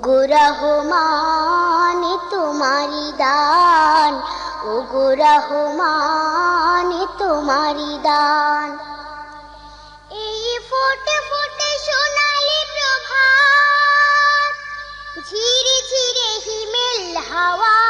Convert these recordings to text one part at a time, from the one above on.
ওগো রহমান তোমারি দান ওগো রহমান তোমারি দান। এই ফোটে ফোটে সোনালি প্রভাত ঝিরি ঝিরে হিমেল হাওয়া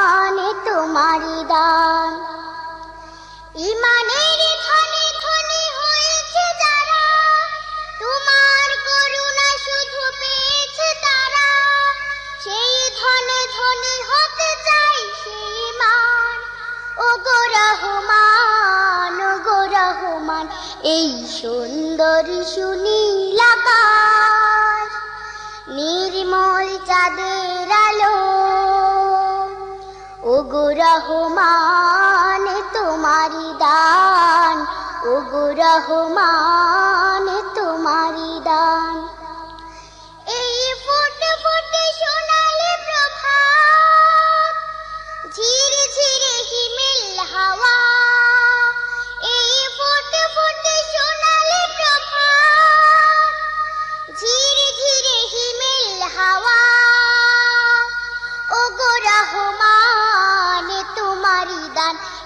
রহমান, গো রহমান, এই সুন্দর সুনীল আকাশ নির্মল চাঁদের আলো। ও গো রহমান তোমারি দান, ও গো রহমান